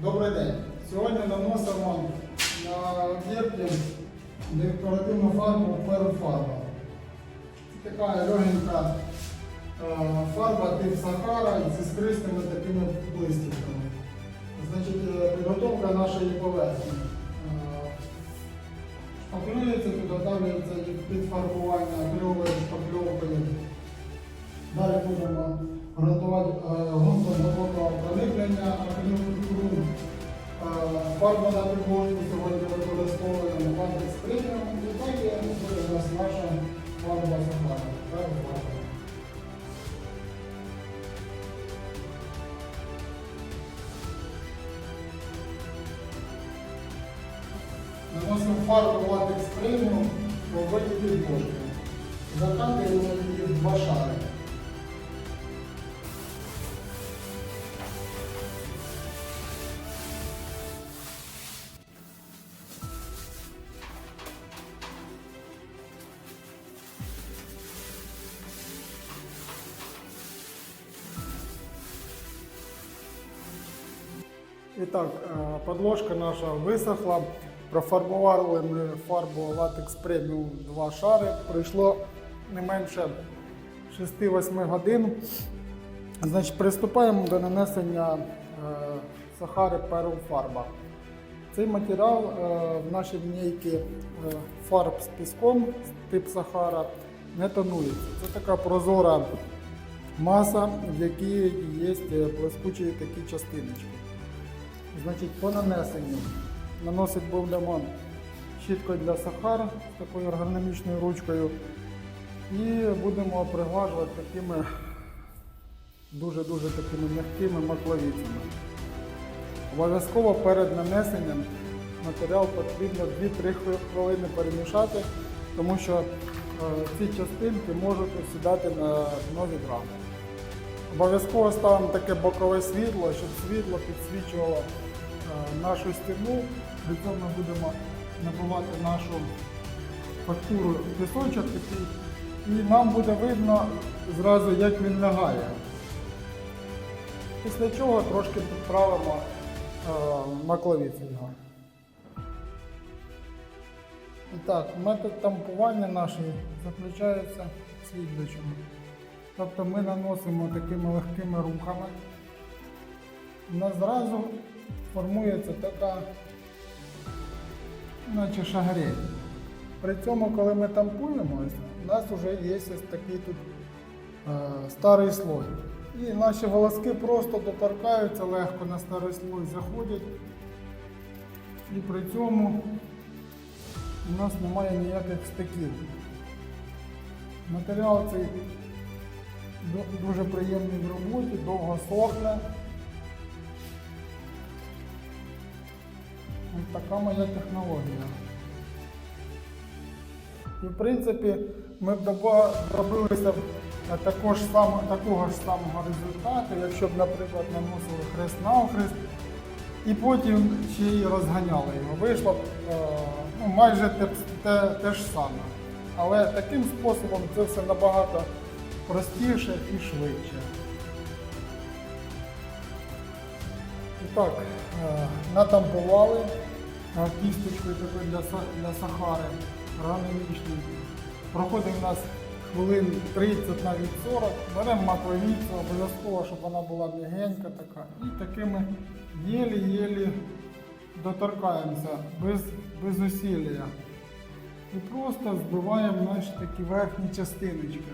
Добрий день. Сьогодні наносимо на об'єкті декоративну фарбу перфарба. Це така легенька е, фарба тип Сахара зі скристими такими блискітками. Значить, е, підготовка нашої поверхні. Е, Шпаклюється, підготовлюється під фарбування акриловою шпакльовкою. Далі будемо готувати Фарба на підложку сьогодні використовуємо матрикс преміум. І так є буде у нас наша фарба Сахара. Наносимо фарбу латекс преміум по воді підложки. Закатуємо її І так, е, подложка наша висохла. Профарбували ми фарбу Latex Premium 2 шари. Пройшло не менше 6-8 годин. Значить, приступаємо до нанесення е, сахари фарба. Цей матеріал е, в нашій лінійці е, фарб з піском тип Сахара не тонується. Це така прозора маса, в якій є блискучі такі частиночки. Значить, по нанесенню наносити будемо щіткою для сахар з такою ергономічною ручкою. І будемо приглажувати такими дуже-дуже такими м'якими макловицями. Обов'язково перед нанесенням матеріал потрібно 2-3 хвилини перемішати, тому що е, ці частинки можуть осідати на дно відра. Обов'язково ставимо таке бокове світло, щоб світло підсвічувало е, нашу стіну. При цьому ми будемо набивати нашу фактуру пісочок такий, і нам буде видно зразу, як він лягає. Після чого трошки підправимо е, його. І так, метод тампування наш заключається в слідуючому. Тобто ми наносимо такими легкими рухами. У нас зразу формується така, наче шагрень. При цьому, коли ми тампуємо, у нас вже є ось такий тут е, старий слой. І наші волоски просто доторкаються легко на старий слой, заходять. І при цьому у нас немає ніяких стиків. Матеріал цей дуже приємний в роботі, довго сохне. Ось така моя технологія. І в принципі ми б добилися е, також сам, такого ж самого результату, якщо б, наприклад, наносили хрест навхрест і потім ще й розганяли його. Вийшло б е, ну, майже те, те, те ж саме. Але таким способом це все набагато простіше і швидше. І так, е, натампували кісточкою для, сахари раномічній. Проходить у нас хвилин 30 навіть 40. Беремо маковіцю, обов'язково, щоб вона була м'ягенька така. І такими єлі-єлі доторкаємося без, без усілля. І просто збиваємо наші такі верхні частиночки.